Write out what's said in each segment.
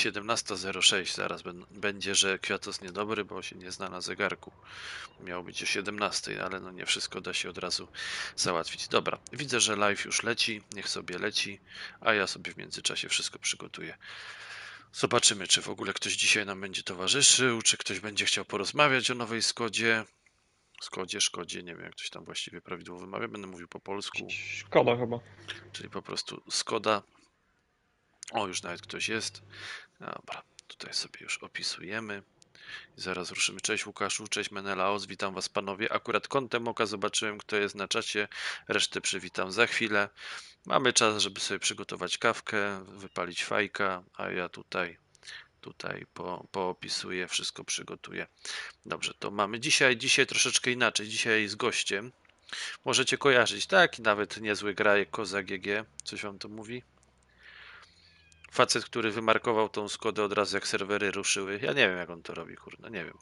17.06, zaraz będzie, że kwiatos niedobry, bo się nie zna na zegarku. Miało być o 17, ale no nie wszystko da się od razu załatwić. Dobra, widzę, że live już leci, niech sobie leci, a ja sobie w międzyczasie wszystko przygotuję. Zobaczymy, czy w ogóle ktoś dzisiaj nam będzie towarzyszył, czy ktoś będzie chciał porozmawiać o nowej Skodzie. Skodzie, Szkodzie, nie wiem jak ktoś tam właściwie prawidłowo wymawia, będę mówił po polsku. Szkoda chyba. Czyli po prostu Skoda. O, już nawet ktoś jest. Dobra, tutaj sobie już opisujemy. Zaraz ruszymy. Cześć Łukaszu, cześć Menelaos, witam was panowie. Akurat kątem oka zobaczyłem, kto jest na czacie. Resztę przywitam za chwilę. Mamy czas, żeby sobie przygotować kawkę, wypalić fajka, a ja tutaj tutaj po, poopisuję, wszystko przygotuję. Dobrze, to mamy dzisiaj, dzisiaj troszeczkę inaczej. Dzisiaj z gościem. Możecie kojarzyć, tak? Nawet niezły gra jak Koza GG. Coś wam to mówi? Facet, który wymarkował tą Skodę od razu jak serwery ruszyły. Ja nie wiem jak on to robi, kurde, nie wiem.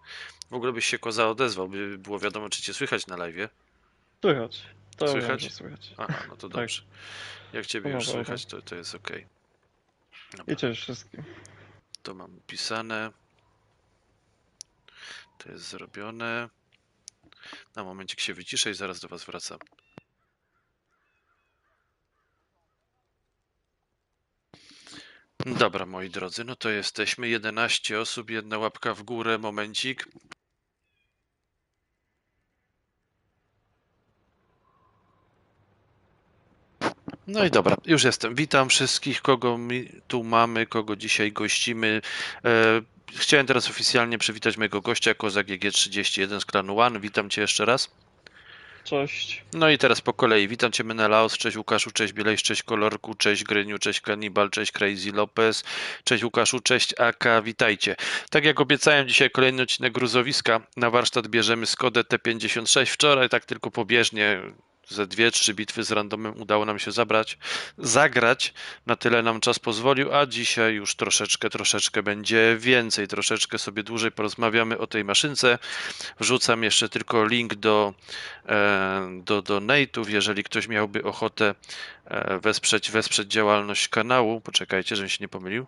W ogóle byś się Koza odezwał, by było wiadomo czy cię słychać na live. Słychać. To Słychać? wiem, słychać. Aha, no to Tak. dobrze. Jak ciebie No już słychać, to, to jest ok. Dobra. I cześć wszystkim. To mam pisane. To jest zrobione. Na momencik się wyciszę i zaraz do Was wracam. Dobra, moi drodzy, no to jesteśmy. 11 osób, jedna łapka w górę, momencik. No i dobra, już jestem. Witam wszystkich, kogo tu mamy, kogo dzisiaj gościmy. E, chciałem teraz oficjalnie przywitać mojego gościa, Kozak GG31 z klanu One. Witam Cię jeszcze raz. Cześć. No i teraz po kolei. Witam Cię Menelaos, cześć Łukaszu, cześć Bielejsz, cześć Kolorku, cześć Gryniu, cześć Kanibal, cześć Crazy Lopez, cześć Łukaszu, cześć AK, witajcie. Tak jak obiecałem, dzisiaj kolejny odcinek gruzowiska. Na warsztat bierzemy Skodę T56. Wczoraj tak tylko pobieżnie ze dwie, trzy bitwy z randomem udało nam się zabrać, zagrać. Na tyle nam czas pozwolił, a dzisiaj już troszeczkę, troszeczkę będzie więcej. Troszeczkę sobie dłużej porozmawiamy o tej maszynce. Wrzucam jeszcze tylko link do, e, do donate'ów, jeżeli ktoś miałby ochotę e, wesprzeć, wesprzeć działalność kanału. Poczekajcie, żebym się nie pomylił.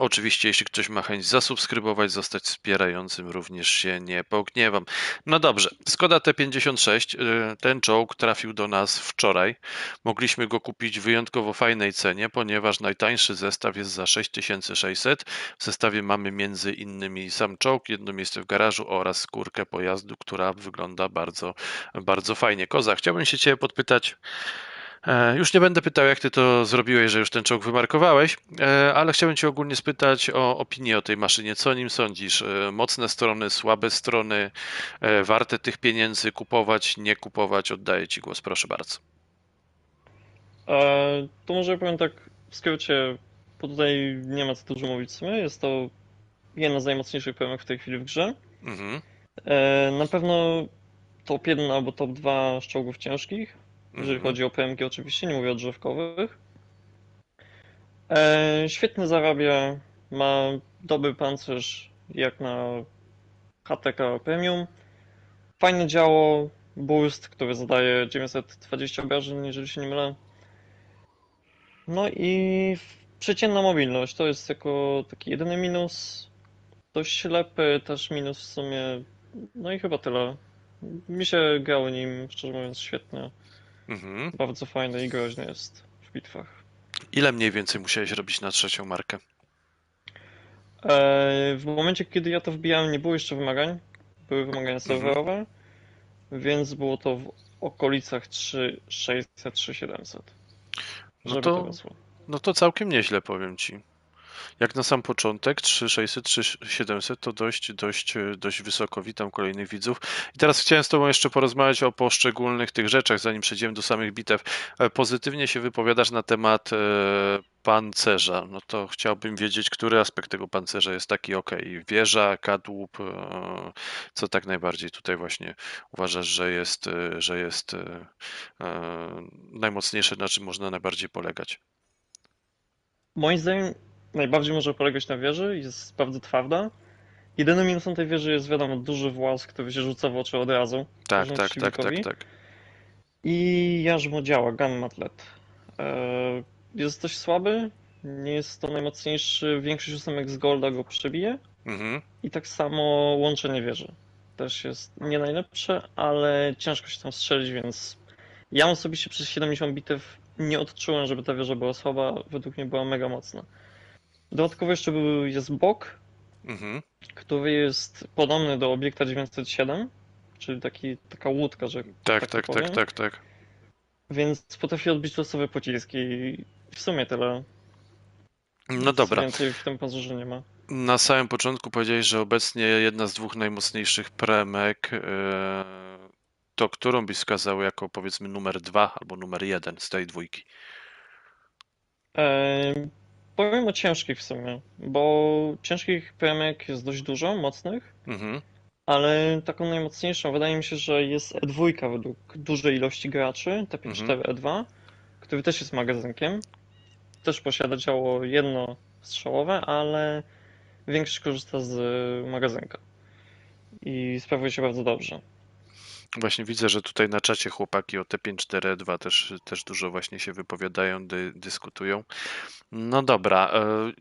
Oczywiście, jeśli ktoś ma chęć zasubskrybować, zostać wspierającym, również się nie pogniewam. No dobrze, Skoda T56, y, ten czołg trafił do nas wczoraj. Mogliśmy go kupić w wyjątkowo fajnej cenie, ponieważ najtańszy zestaw jest za 6600. W zestawie mamy między innymi sam czołg, jedno miejsce w garażu oraz skórkę pojazdu, która wygląda bardzo, bardzo fajnie. Koza, chciałbym się Ciebie podpytać, Już nie będę pytał, jak ty to zrobiłeś, że już ten czołg wymarkowałeś, e, ale chciałbym cię ogólnie spytać o opinię o tej maszynie. Co o nim sądzisz? E, Mocne strony, słabe strony, e, warte tych pieniędzy kupować, nie kupować? Oddaję ci głos, proszę bardzo. E, to może powiem tak w skrócie, bo tutaj nie ma co dużo mówić w sumie. Jest to jedna z najmocniejszych pełnek w tej chwili w grze. Mhm, E, na pewno top 1 albo top 2 z czołgów ciężkich, jeżeli mhm. chodzi o PMG oczywiście, nie mówię o drzewkowych. E, świetnie zarabia, ma dobry pancerz jak na HTK Premium. Fajne działo, boost, który zadaje 920 obrażeń, jeżeli się nie mylę. No i przeciętna mobilność, to jest jako taki jedyny minus. Dość ślepy, też minus w sumie. No i chyba tyle. Mi się grało nim, szczerze mówiąc, świetnie. Mhm. Bardzo fajny i groźny jest w bitwach. Ile mniej więcej musiałeś robić na trzecią markę? E, W momencie, kiedy ja to wbijałem, nie było jeszcze wymagań. Były wymagania serwerowe, więc było to w okolicach 3600, 3700. No to-. No to całkiem nieźle, powiem ci. Jak na sam początek 3600, 3700 to dość, dość, dość wysoko. Witam kolejnych widzów. I teraz chciałem z Tobą jeszcze porozmawiać o poszczególnych tych rzeczach, zanim przejdziemy do samych bitew. E, Pozytywnie się wypowiadasz na temat e, pancerza. No to chciałbym wiedzieć, który aspekt tego pancerza jest taki ok. Wieża, kadłub, e, co tak najbardziej tutaj właśnie uważasz, że jest, że jest najmocniejsze, na czym można najbardziej polegać? Moim zdaniem najbardziej może polegać na wieży, jest bardzo twarda. Jedynym minusem tej wieży jest wiadomo duży włas, który się rzuca w oczy od razu. Tak, tak, tak, tak, tak. I jarzmo działa, gun matlet. E, Jest dość słaby, Nie jest to najmocniejszy, większość ósemek z Golda go przebije. Mhm. I tak samo łączenie wieży. Też jest nie najlepsze, ale ciężko się tam strzelić, więc ja osobiście przez 70 bitew nie odczułem, żeby ta wieża była słaba. Według mnie była mega mocna. Dodatkowo jeszcze był, jest bok, Mhm. który jest podobny do obiekta 907, czyli taki, taka łódka, że Tak, Tak tak, tak, tak, tak. więc potrafi odbić losowe pociski i w sumie tyle. No dobra. Więcej w tym pancerzu nie ma. Na samym początku powiedziałeś, że obecnie jedna z dwóch najmocniejszych premek, e, to którą byś wskazał jako powiedzmy numer dwa albo numer jeden z tej dwójki? Powiem o ciężkich w sumie, bo ciężkich premek jest dość dużo, mocnych. Mhm. Ale taką najmocniejszą wydaje mi się, że jest E2 według dużej ilości graczy, T54E2, który też jest magazynkiem. Też posiada działo jednostrzałowe, ale większość korzysta z magazynka. I sprawuje się bardzo dobrze. Właśnie widzę, że tutaj na czacie chłopaki o T54E2 też, też dużo właśnie się wypowiadają, dy, dyskutują. No dobra. e,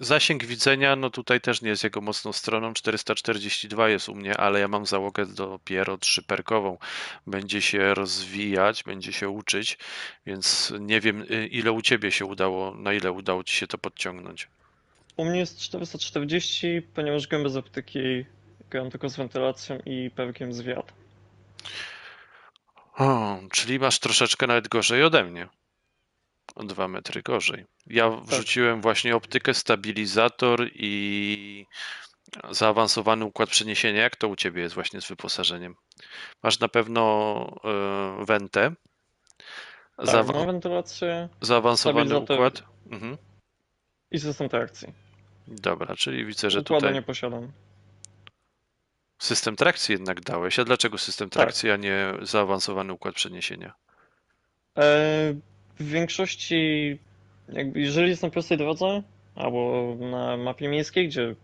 Zasięg widzenia, no tutaj też nie jest jego mocną stroną. 442 jest u mnie, ale ja mam załogę dopiero trzyperkową. Będzie się rozwijać, będzie się uczyć, więc nie wiem, y, ile u ciebie się udało, na ile udało ci się to podciągnąć. U mnie jest 440, ponieważ gębę z optyki gram tylko z wentylacją i pewkiem z wiatr. O, czyli masz troszeczkę nawet gorzej ode mnie. O dwa metry gorzej. Ja wrzuciłem właśnie optykę, stabilizator i zaawansowany układ przeniesienia. Jak to u ciebie jest właśnie z wyposażeniem? Masz na pewno e, wentę, Tak, zaawa- mam wentylację zaawansowany układ. Mhm. i system trakcji. Dobra, czyli widzę, że Układu tutaj nie posiadam. System trakcji jednak dałeś. A dlaczego system Tak. trakcji, a nie zaawansowany układ przeniesienia? E, W większości, jakby jeżeli jest na prostej drodze, albo na mapie miejskiej, gdzie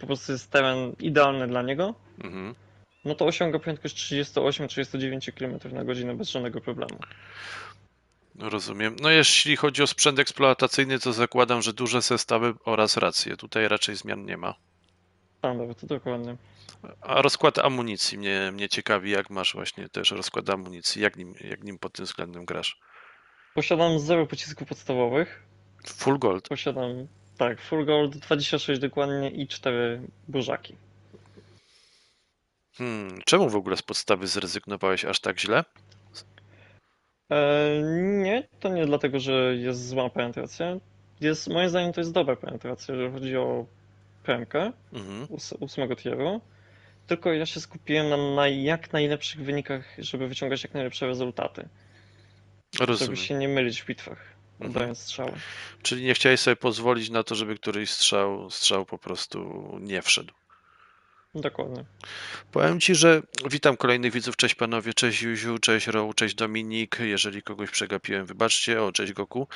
po prostu jest teren idealny dla niego, Mhm. no to osiąga prędkość 38-39 km na godzinę bez żadnego problemu. Rozumiem. No jeśli chodzi o sprzęt eksploatacyjny, to zakładam, że duże zestawy oraz racje. Tutaj raczej zmian nie ma. Standard, dokładnie. A rozkład amunicji mnie, mnie ciekawi, jak masz właśnie też rozkład amunicji, jak nim, jak nim pod tym względem grasz. Posiadam 0 pocisków podstawowych. Full gold. Posiadam, tak, full gold, 26 dokładnie i 4 burzaki. Hmm, czemu w ogóle z podstawy zrezygnowałeś aż tak źle? E, nie, to nie dlatego, że jest zła penetracja. Jest, moim zdaniem to jest dobra penetracja, jeżeli chodzi o premkę. Mhm. ós- ósmego tieru. Tylko ja się skupiłem na, na jak najlepszych wynikach, żeby wyciągać jak najlepsze rezultaty. Żeby Rozumiem. się nie mylić w bitwach, Mhm. oddając strzały. Czyli nie chciałeś sobie pozwolić na to, żeby któryś strzał, strzał po prostu nie wszedł. Dokładnie. Powiem Ci, że witam kolejnych widzów. Cześć panowie, cześć Juziu, cześć Roł, cześć Dominik. Jeżeli kogoś przegapiłem, wybaczcie. O, cześć Goku.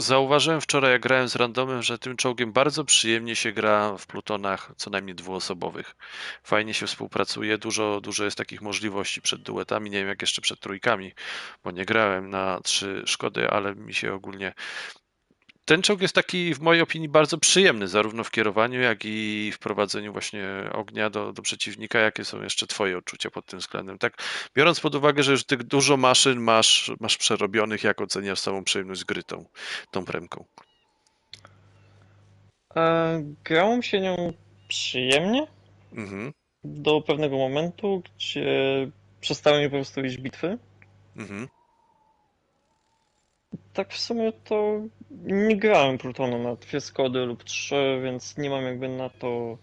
Zauważyłem wczoraj, jak grałem z randomem, że tym czołgiem bardzo przyjemnie się gra w plutonach co najmniej dwuosobowych. Fajnie się współpracuje, dużo, dużo jest takich możliwości przed duetami. Nie wiem, jak jeszcze przed trójkami, bo nie grałem na trzy szkody, ale mi się ogólnie. Ten czołg jest taki, w mojej opinii, bardzo przyjemny, zarówno w kierowaniu, jak i w prowadzeniu właśnie ognia do, do przeciwnika. Jakie są jeszcze Twoje odczucia pod tym względem? Tak, biorąc pod uwagę, że już tych dużo maszyn masz, masz przerobionych, jak oceniasz samą przyjemność z gry tą, tą premką? E, grało mi się nią przyjemnie Mhm, do pewnego momentu, gdzie przestały mi po prostu iść bitwy. mhm. Tak w sumie to nie grałem Plutonu na dwie skody lub trzy, więc nie mam jakby na to